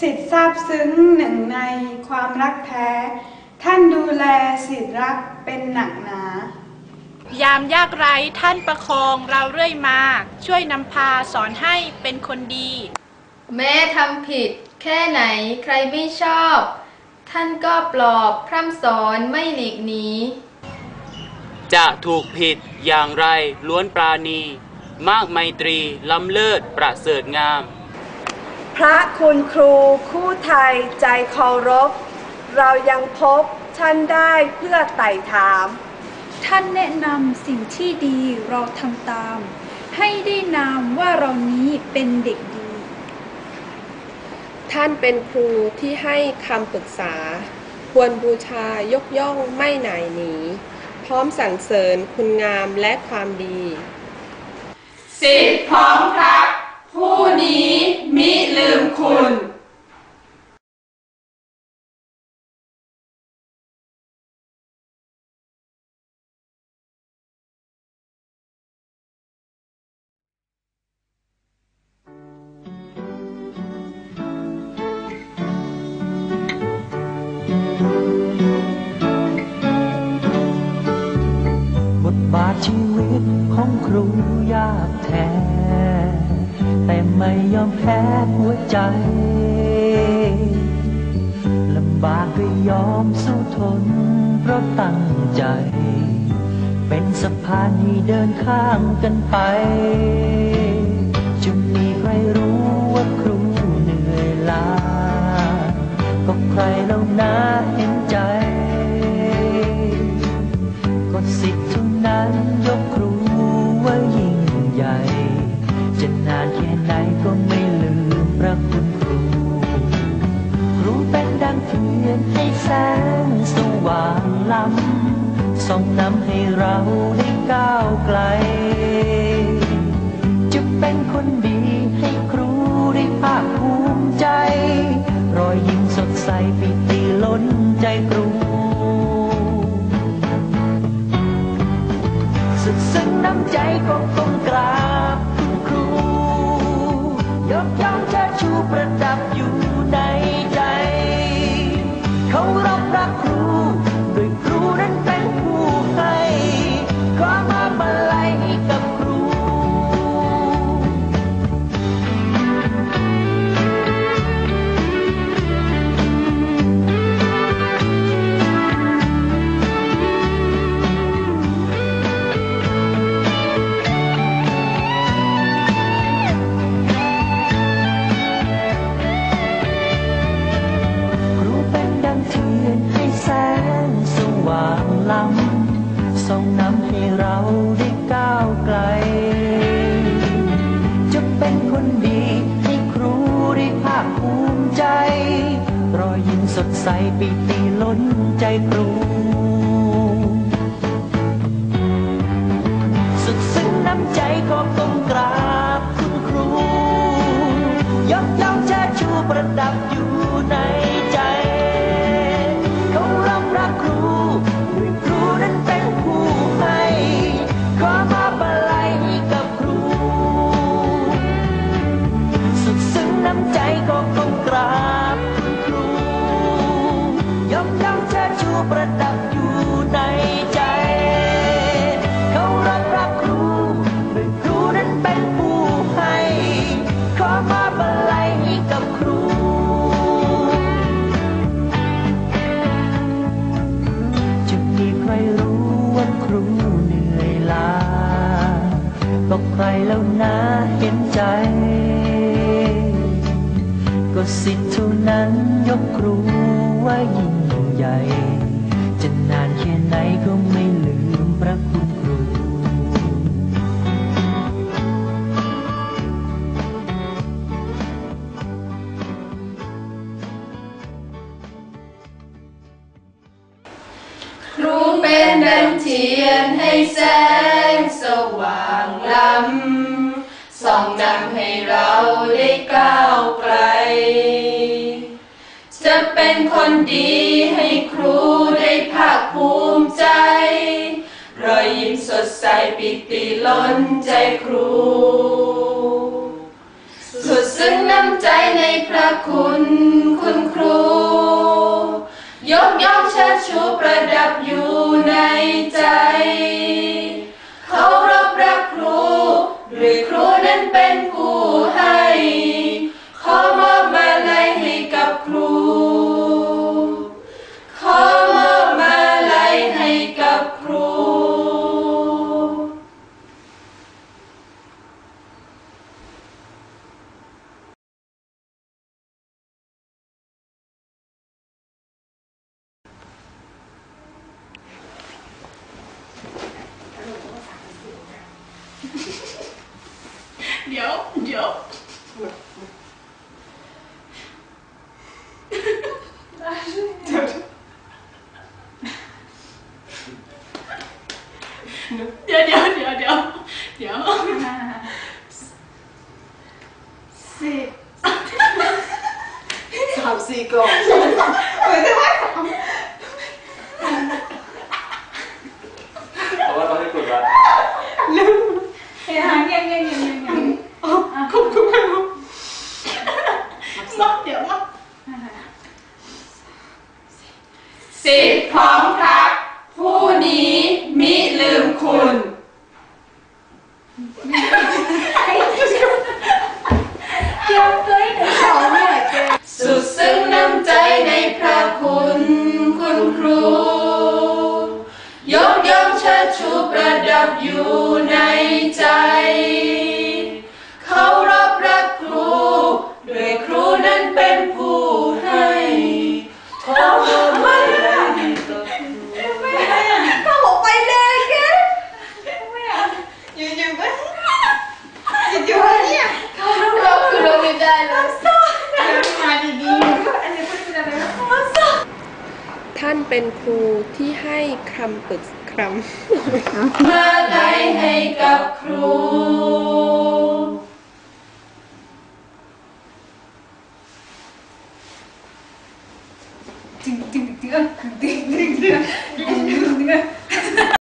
สิทธิ์ซาบซึ้งหนึ่งในความรักแท้ ท่านดูแลสิทธิ์รักเป็นหนักหนา ยามยากไร้ท่านประคองเราเรื่อยมา ช่วยนำพาสอนให้เป็นคนดี แม้ทำผิด แค่ไหนใครไม่ชอบ ท่านก็ปลอบพร่ำสอนไม่หลีกหนีจะถูกผิดอย่างไรล้วนปราณี มากไมตรีล้ำเลิศประเสริฐงาม พระคุณครูคู่ไทยใจเคารพ เรายังพบท่านได้เพื่อไต่ถาม ท่านแนะนำสิ่งที่ดีเราทำตาม ให้ได้นามว่าเรานี้เป็นเด็กดี ท่านเป็นครูที่ให้คำปรึกษา ควรบูชายกย่องไม่หน่ายหนี พร้อมสรรเสริญคุณงามและความดี สิทธิ์ของพระผู้นี้มิ ลืมคุณบทบาทชีวิตของครูยากแท้ แต่ไม่ยอมแพ้หัวใจลำบากก็ยอมสู้ทน เพราะตั้งใจ เป็นสะพานที่เดินข้ามกันไป จะมีใครรู้ว่าครูเหนื่อยล้าก็ใครเล่านา ส่องนำให้เราได้ก้าวไกล จะเป็นคนดีให้ครูได้ภาคภูมิใจ รอยยิ้มสดใสปิติล้นใจครู สุดซึ้งน้ำใจก็ก้มกราบคุณครู ยกย่องเชิดชูประดับอยู่ในใจ เขารับรัก ใจครูสุดซึ้งน้ำใจก็ต้อง ประดับอยู่ในใจ เขารับรักครูด้วยครูนั้นเป็นผู้ให้ ขอมาบรรลัยให้กับครู จะมีใครรู้ว่าครูเหนื่อยล้าบอกใครแล้วนะเห็นใจ ก็สิทธิ์เท่านั้นยกครูว่ายิ่งใหญ่ เทียนให้แสงสว่างล้ำส่องนำให้เราได้ก้าวไกล จะเป็นคนดีให้ครูได้ภาคภูมิใจ รอยยิ้มสดใสปิติล้นใจครู สุดซึ้งน้ำใจในพระคุณ ชัดชูประดับอยู่ในใจ Yeah. Yeah, yeah, yeah, yeah. See. So how's he gone? สิทธิ์ของพระผู้นี้มิลืมคุณ เกี่ยวเกยหนึ่งสองเนี่ยเจ๊สุดซึ้งน้ำใจในพระคุณ คุณครู ยกย่องเชิดชูประดับอยู่ในใจ เป็นครูที่ให้คำปรึกคำมาไลยให้กับครู